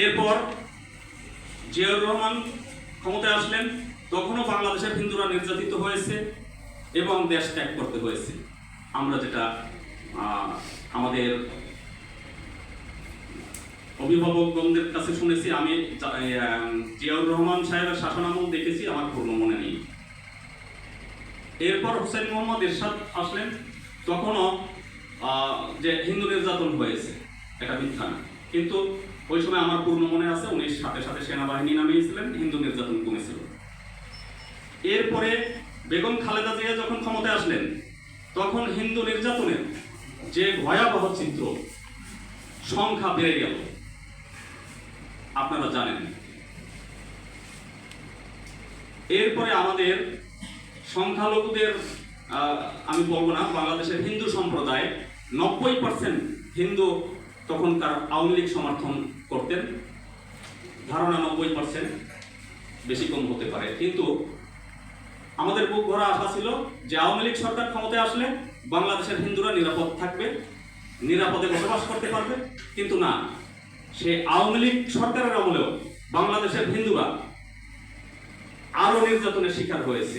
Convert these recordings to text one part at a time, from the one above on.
এরপর জিয়াউর রহমান ক্ষমতায় আসলেন, তখনও বাংলাদেশের হিন্দুরা নির্যাতিত হয়েছে এবং দেশ ত্যাগ করতে হয়েছে। আমরা যেটা আমাদের অভিভাবকগণদের কাছে শুনেছি, আমি জিয়াউর রহমান সাহেবের শাসনামল দেখেছি, আমার পূর্ণ মনে নেই। এরপর হোসেন মোহাম্মদ এরশাদ আসলেন, তখনও যে হিন্দু নির্যাতন হয়েছে, এটা মিথ্যা না। কিন্তু ওই সময় আমার পূর্ণ মনে আছে, উনি সাথে সাথে সেনাবাহিনী নামিয়েছিলেন হিন্দু নির্যাতন কমেছিল। এরপরে বেগম খালেদা জিয়া যখন ক্ষমতায় আসলেন, তখন হিন্দু নির্যাতনের যে ভয়াবহ চিত্র, সংখ্যা বেড়ে গেল। আপনারা জানেন। এরপরে আমাদের সংখ্যালঘুদের আমি বলব না, বাংলাদেশের হিন্দু সম্প্রদায় নব্বই পার্সেন্ট হিন্দু তখনকার আওয়ামী লীগ সমর্থন করতেন। ধারণা নব্বই পার্সেন্ট বেশি কম হতে পারে। কিন্তু আমাদের বুক ভরা আশা ছিল যে আওয়ামী লীগ সরকার ক্ষমতায় আসলে বাংলাদেশের হিন্দুরা নিরাপদ থাকবে, নিরাপদে বসবাস করতে পারবে। কিন্তু না, সে আওয়ামী লীগ সরকারের আমলেও বাংলাদেশের হিন্দুরা আরও নির্যাতনের শিকার হয়েছে।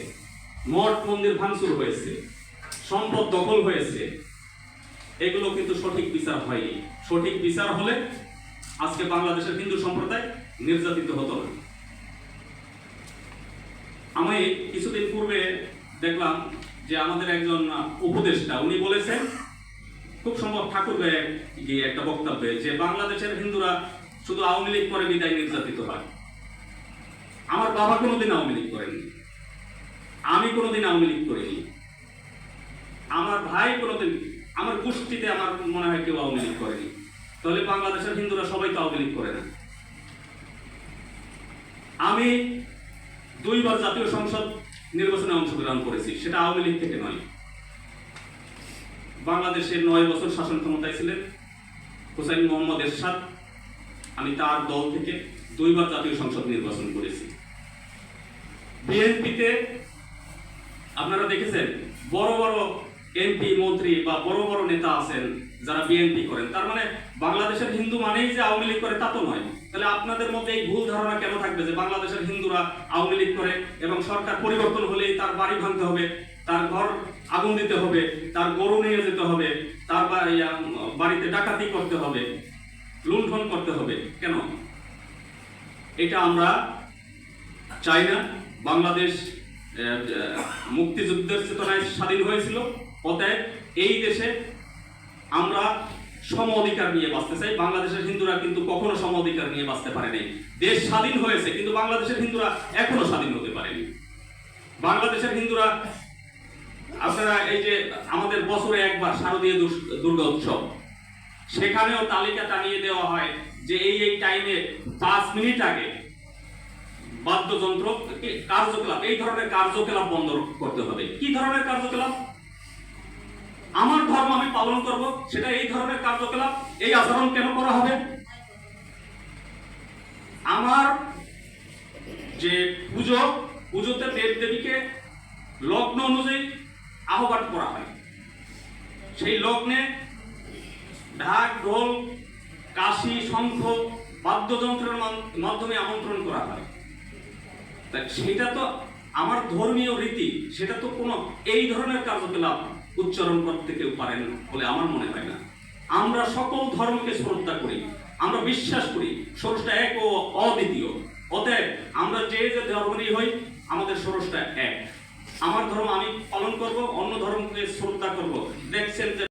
মঠ, মন্দির ভাঙচুর হয়েছে। সম্পদ দখল হয়েছে। এগুলো কিন্তু সঠিক বিচার হয়নি। সঠিক বিচার হলে আজকে বাংলাদেশের হিন্দু সম্প্রদায় নির্যাতিত হতো না। আমি কিছুদিন পূর্বে দেখলাম যে আমাদের একজন উপদেষ্টা, উনি বলেছেন, খুব সম্ভব ঠাকুর গিয়ে একটা বক্তব্যে যে বাংলাদেশের হিন্দুরা শুধু আওয়ামী লীগ করে বিদায় নির্যাতিত হয়। আমার বাবা কোনোদিন আওয়ামী লীগ করেননি আমি কোনোদিন আওয়ামী লীগ করিনি। আমার ভাই কোনোদিন আমার গোষ্ঠীতে আমার মনে হয় কেউ আওয়ামী লীগ করেনি। তাহলে বাংলাদেশের হিন্দুরা সবাই তো আওয়ামী লীগ করে না। আমি দুইবার জাতীয় সংসদ নির্বাচনে অংশগ্রহণ করেছি, সেটা আওয়ামী লীগ থেকে নয়। বাংলাদেশের নয় বছর শাসন ক্ষমতায় ছিলেন হোসেন মোহাম্মদ এরশাদ। আমি তার দল থেকে দুইবার জাতীয় সংসদ নির্বাচন করেছি। বিএনপিতে আপনারা দেখেছেন, বড় বড় এমপি মন্ত্রী বা বড় বড় নেতা আছেন, যারা বিএনপি করেন, তার মানে বাংলাদেশের হিন্দু মানেই যে আওয়ামী লীগ করে তা তো নয়। তাহলে আপনাদের মধ্যে এই ভুল ধারণা কেন থাকবে যে বাংলাদেশের হিন্দুরা আওয়ামী লীগ করে এবং সরকার পরিবর্তন হলেই তার বাড়ি ভাঙতে হবে, তার ঘর আগুন দিতে হবে, তার গরু নিয়ে যেতে হবে, তার বাড়িতে ডাকাতি করতে হবে, লুণ্ঠন করতে হবে, কেন? এটা আমরা চাই না। বাংলাদেশ মুক্তিযুদ্ধের চেতনায় স্বাধীন হয়েছিল। অতএব এই দেশে আমরা সম অধিকার নিয়ে বাঁচতে চাই। বাংলাদেশের হিন্দুরা কিন্তু কখনো সম অধিকার নিয়ে বাঁচতে পারেনি দেশ স্বাধীন হয়েছে, কিন্তু বাংলাদেশের হিন্দুরা এখনও স্বাধীন হতে পারেনি। বাংলাদেশের হিন্দুরা, আপনারা এই যে আমাদের বছরে একবার শারদীয় দুর্গা উৎসব, সেখানেও তালিকা টানিয়ে দেওয়া হয় যে এই এই টাইমে পাঁচ মিনিট আগে বাদ্যযন্ত্র কি- কার্যকলাপ, এই ধরনের কার্যকলাপ বন্ধ করতে হবে। কি ধরনের কার্যকলাপ? আমার ধর্ম আমি পালন করব, সেটা এই ধরনের কার্যকলাপ, এই আচরণ কেন করা হবে? আমার যে পুজো, পুজোতে দেব দেবীকে লগ্ন অনুযায়ী আহ্বান করা হয়। সেই লগ্নে ঢাক, ঢোল, কাশি, শঙ্খ, বাদ্যযন্ত্রের মাধ্যমে আমন্ত্রণ করা হয়। সেটা তো আমার ধর্মীয় রীতি, সেটা তো কোনো এই ধরনের কার্যকলাপ উচ্চারণ করতে কেউ পারেন বলে আমার মনে হয় না। আমরা সকল ধর্মকে শ্রদ্ধা করি, আমরা বিশ্বাস করি স্রষ্টা এক ও অদ্বিতীয়। অতএব আমরা যে যে ধর্মেরই হই, আমাদের স্রষ্টা এক। আমার ধর্ম আমি পালন করব, অন্য ধর্মকে শ্রদ্ধা করব। দেখছেন যে